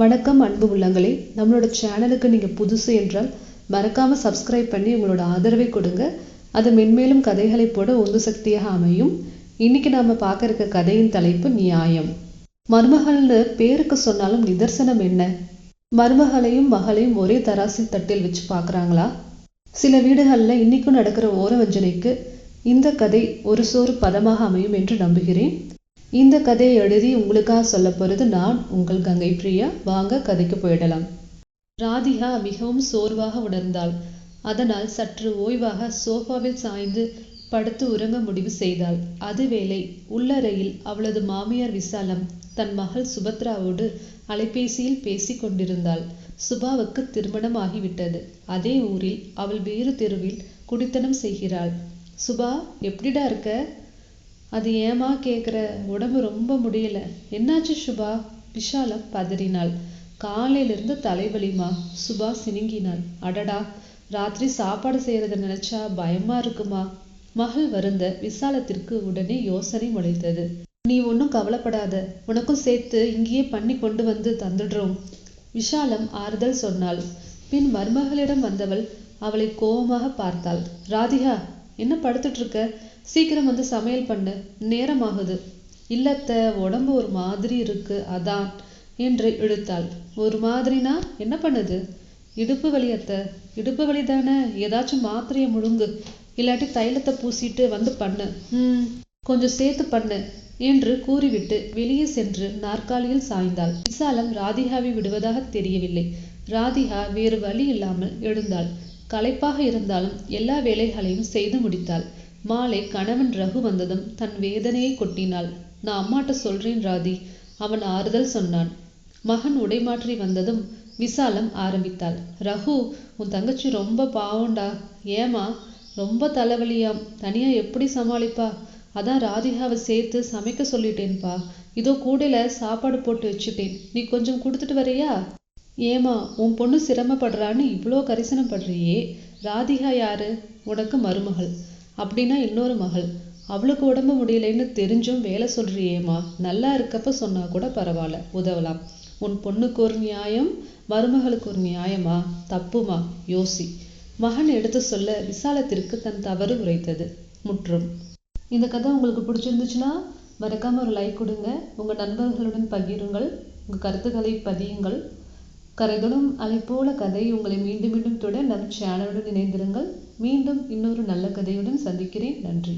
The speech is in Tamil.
வணக்கம் அன்பு உள்ளங்களே. நம்மளோட சேனலுக்கு நீங்கள் புதுசு என்றால் மறக்காமல் சப்ஸ்கிரைப் பண்ணி உங்களோட ஆதரவை கொடுங்க. அது மென்மேலும் கதைகளை போட உந்து சக்தியாக அமையும். இன்னைக்கு நாம் பார்க்க இருக்க கதையின் தலைப்பு நியாயம். மருமகள்னு பேருக்கு சொன்னாலும் நிதர்சனம் என்ன? மருமகளையும் மகளையும் ஒரே தராசி தட்டில் வச்சு பார்க்குறாங்களா? சில வீடுகளில் இன்னைக்கும் நடக்கிற ஓரவஞ்சனைக்கு இந்த கதை ஒரு சோறு பதமாக அமையும் என்று நம்புகிறேன். இந்த கதையை எழுதி உங்களுக்காக சொல்ல போகிறது நான் உங்கள் கங்கை பிரியா. வாங்க கதைக்கு போயிடலாம். ராதிகா மிகவும் சோர்வாக உணர்ந்தாள். அதனால் சற்று ஓய்வாக சோஃபாவில் சாய்ந்து படுத்து உறங்க முடிவு செய்தாள். அதுவேளை உள்ளறையில் அவளது மாமியார் விசாலம் தன் மகள் சுபத்ராவோடு அலைபேசியில் பேசிக் கொண்டிருந்தாள். சுபாவுக்கு திருமணம் ஆகிவிட்டது. அதே ஊரில் அவள் வேறு தெருவில் குடித்தனம் செய்கிறாள். சுபா எப்படிடா இருக்க? அது ஏமா கேட்குற உடம்பு ரொம்ப முடியல. என்னாச்சு சுபா? விஷாலம் பதறினாள். காலையிலிருந்து தலைவலிமா சுபா சினுங்கினாள். அடடா ராத்திரி சாப்பாடு செய்யறத நினைச்சா பயமா இருக்குமா? மகள் வருந்த விசாலத்திற்கு உடனே யோசனை முளைத்தது. நீ ஒன்றும் கவலைப்படாத. உனக்கும் சேர்த்து இங்கேயே பண்ணி கொண்டு வந்து தந்துடுறோம். விஷாலம் ஆறுதல் சொன்னாள். பின் மருமகளிடம் வந்தவள் அவளை கோபமாக பார்த்தாள். ராதிகா என்ன படுத்துட்டு இருக்க சீக்கிரம் வந்து சமையல் பண்ணு. நேரமாகுது. இல்லத்த உடம்பு ஒரு மாதிரி இருக்கு அதான் என்று இழுத்தாள். ஒரு மாதிரினா என்ன பண்ணுது? இடுப்பு வலி அத்த. இடுப்பு வலி தானே? ஏதாச்சும் மாத்திரையை முழுங்கு. இல்லாட்டி தைலத்தை பூசிட்டு வந்து பண்ணு. ம் கொஞ்சம் சேர்த்து பண்ணு என்று கூறிவிட்டு வெளியே சென்று நாற்காலியில் சாய்ந்தாள். விசாலம் ராதிகாவை விடுவதாக தெரியவில்லை. ராதிகா வேறு வழி இல்லாமல் எழுந்தாள். களைப்பாக இருந்தாலும் எல்லா வேலைகளையும் செய்து முடித்தாள். மாலை கணவன் ரகு வந்ததும் தன் வேதனையை கொட்டினாள். நான் அம்மாட்ட சொல்றேன் ராதி அவன் ஆறுதல் சொன்னான். மகன் உடைமாற்றி வந்ததும் விசாலம் ஆரம்பித்தாள். ரகு உன் தங்கச்சி ரொம்ப பாவம்டா. ஏமா ரொம்ப தலைவலியாம். தனியா எப்படி சமாளிப்பா? அதான் ராதிகாவை சேர்த்து சமைக்க சொல்லிட்டேன்பா. இதோ கூடையில சாப்பாடு போட்டு வச்சுட்டேன். நீ கொஞ்சம் கொடுத்துட்டு வரியா? ஏமா உன் பொண்ணு சிரமப்படுறான்னு இவ்வளோ கரிசனம் படுறியே ராதிகா யாரு? உனக்கு மருமகள். அப்படின்னா இன்னொரு மகள். அவளுக்கு உடம்பு முடியலைன்னு தெரிஞ்சும் வேலை சொல்றியேம்மா. நல்லா இருக்கப்ப சொன்னா கூட பரவாயில்ல. உதவலாம். உன் பொண்ணுக்கு ஒரு நியாயம் மருமகளுக்கு ஒரு நியாயமா? தப்புமா? யோசி. மகன் எடுத்து சொல்ல விசாலத்திற்கு தன் தவறு உரைத்தது. முற்றும். இந்த கதை உங்களுக்கு பிடிச்சிருந்துச்சுன்னா மறக்காம ஒரு லைக் கொடுங்க. உங்க நண்பர்களுடன் பகிருங்கள். உங்க கருத்துக்களை பதியுங்கள். கரைதொடும் போல கதை உங்களை மீண்டும் மீண்டும் தொட நம் சேனலுடன் இணைந்திருங்கள். மீண்டும் இன்னொரு நல்ல கதையுடன் சந்திக்கிறேன். நன்றி.